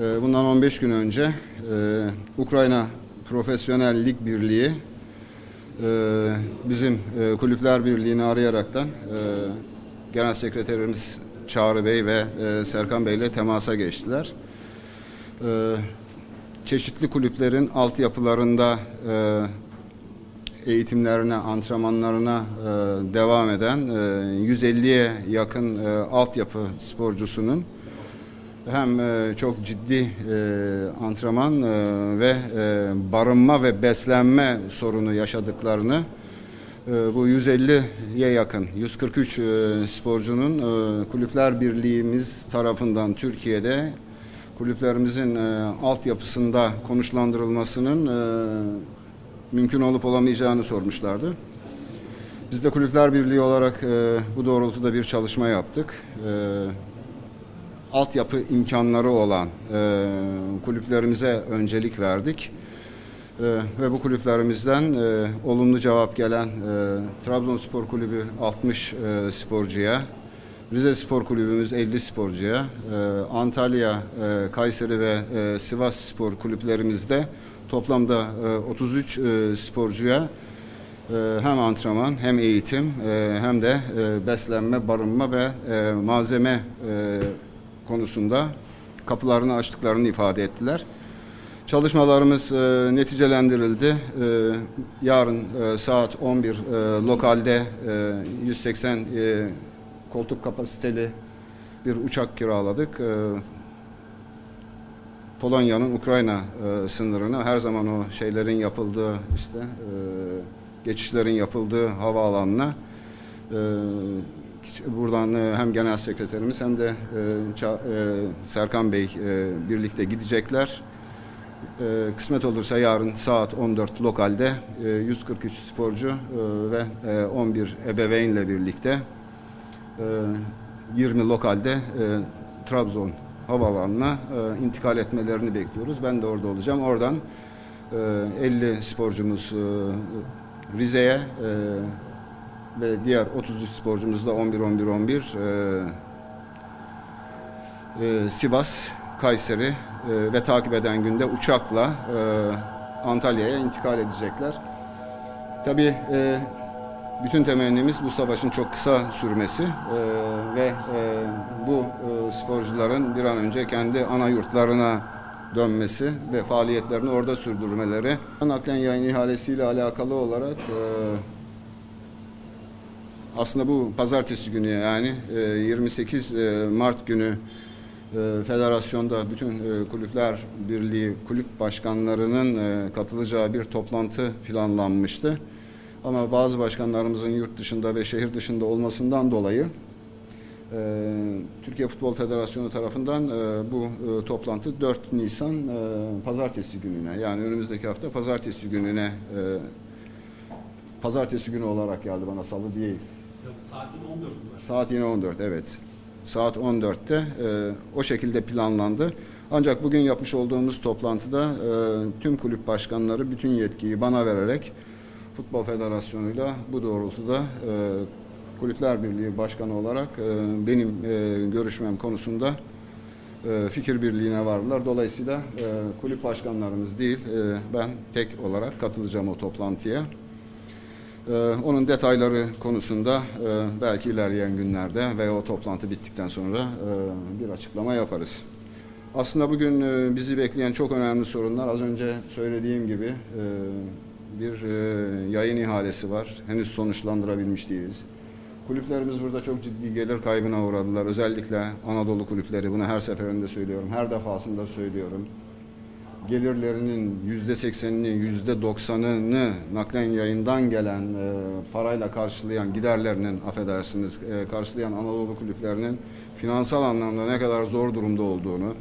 Ee, Bundan 15 gün önce e, Ukrayna Profesyonel Lig Birliği e, bizim e, Kulüpler Birliği'ni arayaraktan Genel Sekreterimiz Çağrı Bey ve Serkan Bey ile temasa geçtiler. Çeşitli kulüplerin altyapılarında eğitimlerine, antrenmanlarına devam eden e, 150'ye yakın e, altyapı sporcusunun hem e, çok ciddi e, antrenman e, ve barınma ve beslenme sorunu yaşadıklarını bu 150'ye yakın 143 e, sporcunun Kulüpler Birliğimiz tarafından Türkiye'de kulüplerimizin altyapısında konuşlandırılmasının mümkün olup olamayacağını sormuşlardı. Biz de Kulüpler Birliği olarak bu doğrultuda bir çalışma yaptık. Altyapı imkanları olan e, kulüplerimize öncelik verdik. E, ve bu kulüplerimizden e, olumlu cevap gelen e, Trabzonspor Kulübü 60 e, sporcuya, Rize Spor Kulübümüz 50 sporcuya, e, Antalya, e, Kayseri ve e, Sivas Spor kulüplerimizde toplamda e, 33 e, sporcuya e, hem antrenman hem eğitim e, hem de e, beslenme, barınma ve malzeme konusunda kapılarını açtıklarını ifade ettiler. Çalışmalarımız e, neticelendirildi. E, yarın e, saat 11 e, lokalde e, 180 e, koltuk kapasiteli bir uçak kiraladık. E, Polonya'nın Ukrayna e, sınırına her zaman o şeylerin yapıldığı işte e, geçişlerin yapıldığı havaalanına e, buradan e, hem genel sekreterimiz hem de e, e, Serkan Bey birlikte gidecekler. Kısmet olursa yarın saat 14 lokalde e, 143 sporcu ve e, 11 ebeveynle birlikte e, 20 lokalde Trabzon havaalanına intikal etmelerini bekliyoruz. Ben de orada olacağım. Oradan e, 50 sporcumuz Rize'ye ve diğer 33 sporcumuz da 11 11 11 e, e, Sivas, Kayseri e, ve takip eden günde uçakla e, Antalya'ya intikal edecekler. Tabii e, bütün temennimiz bu savaşın çok kısa sürmesi e, ve e, bu e, sporcuların bir an önce kendi ana yurtlarına dönmesi ve faaliyetlerini orada sürdürmeleri. Naklen yayın ihalesiyle alakalı olarak e, aslında bu pazartesi günü yani e, 28 e, Mart günü e, federasyonda bütün e, kulüpler birliği kulüp başkanlarının e, katılacağı bir toplantı planlanmıştı. Ama bazı başkanlarımızın yurt dışında ve şehir dışında olmasından dolayı e, Türkiye Futbol Federasyonu tarafından e, bu e, toplantı 4 Nisan e, pazartesi gününe yani önümüzdeki hafta pazartesi gününe e, pazartesi günü olarak geldi bana salı değil. Yok, saatin 14 var. Saat yine 14 evet. Saat 14'te e, o şekilde planlandı. Ancak bugün yapmış olduğumuz toplantıda e, tüm kulüp başkanları bütün yetkiyi bana vererek Futbol Federasyonu'yla bu doğrultuda e, Kulüpler Birliği Başkanı olarak e, benim e, görüşmem konusunda e, fikir birliğine vardılar. Dolayısıyla e, kulüp başkanlarımız değil, e, ben tek olarak katılacağım o toplantıya. Ee, onun detayları konusunda e, belki ilerleyen günlerde veya o toplantı bittikten sonra e, bir açıklama yaparız. Aslında bugün e, bizi bekleyen çok önemli sorunlar az önce söylediğim gibi bir yayın ihalesi var. Henüz sonuçlandırabilmiş değiliz. Kulüplerimiz burada çok ciddi gelir kaybına uğradılar. Özellikle Anadolu kulüpleri. Bunu her seferinde söylüyorum. Her defasında söylüyorum gelirlerinin yüzde seksenini, yüzde doksanını naklen yayından gelen e, parayla karşılayan giderlerinin affedersiniz e, karşılayan Anadolu kulüplerinin finansal anlamda ne kadar zor durumda olduğunu,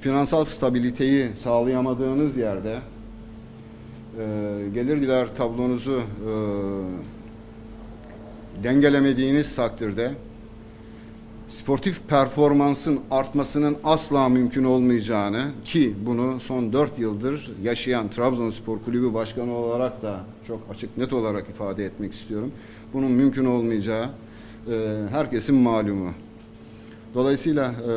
finansal stabiliteyi sağlayamadığınız yerde e, gelir gider tablonuzu e, dengelemediğiniz takdirde sportif performansın artmasının asla mümkün olmayacağını ki bunu son 4 yıldır yaşayan Trabzonspor Kulübü Başkanı olarak da çok açık net olarak ifade etmek istiyorum. Bunun mümkün olmayacağı e, herkesin malumu. Dolayısıyla e,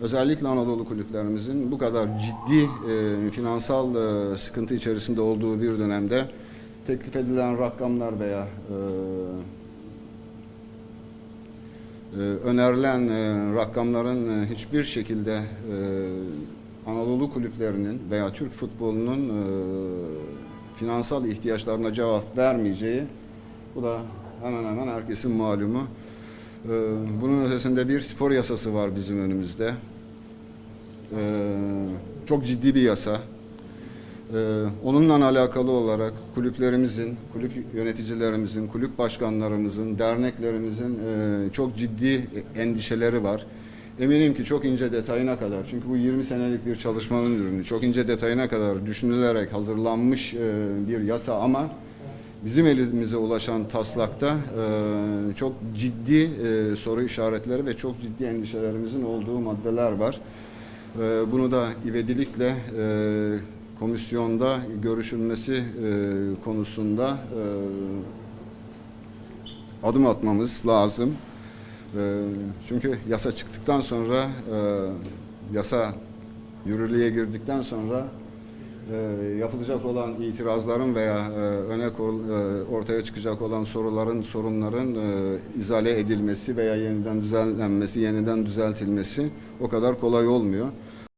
özellikle Anadolu kulüplerimizin bu kadar ciddi e, finansal e, sıkıntı içerisinde olduğu bir dönemde teklif edilen rakamlar veya e, önerilen e, rakamların e, hiçbir şekilde e, Anadolu kulüplerinin veya Türk futbolunun finansal ihtiyaçlarına cevap vermeyeceği bu da hemen hemen herkesin malumu. E, bunun ötesinde bir spor yasası var bizim önümüzde. E, çok ciddi bir yasa. Ee, onunla alakalı olarak kulüplerimizin, kulüp yöneticilerimizin, kulüp başkanlarımızın, derneklerimizin e, çok ciddi endişeleri var. Eminim ki çok ince detayına kadar, çünkü bu 20 senelik bir çalışmanın ürünü, çok ince detayına kadar düşünülerek hazırlanmış e, bir yasa ama bizim elimize ulaşan taslakta e, çok ciddi soru işaretleri ve çok ciddi endişelerimizin olduğu maddeler var. Bunu da ivedilikle komisyonda görüşülmesi e, konusunda e, adım atmamız lazım. E, çünkü yasa çıktıktan sonra, e, yasa yürürlüğe girdikten sonra e, yapılacak olan itirazların veya e, öne kor- e, ortaya çıkacak olan soruların, sorunların e, izale edilmesi veya yeniden düzenlenmesi, yeniden düzeltilmesi o kadar kolay olmuyor.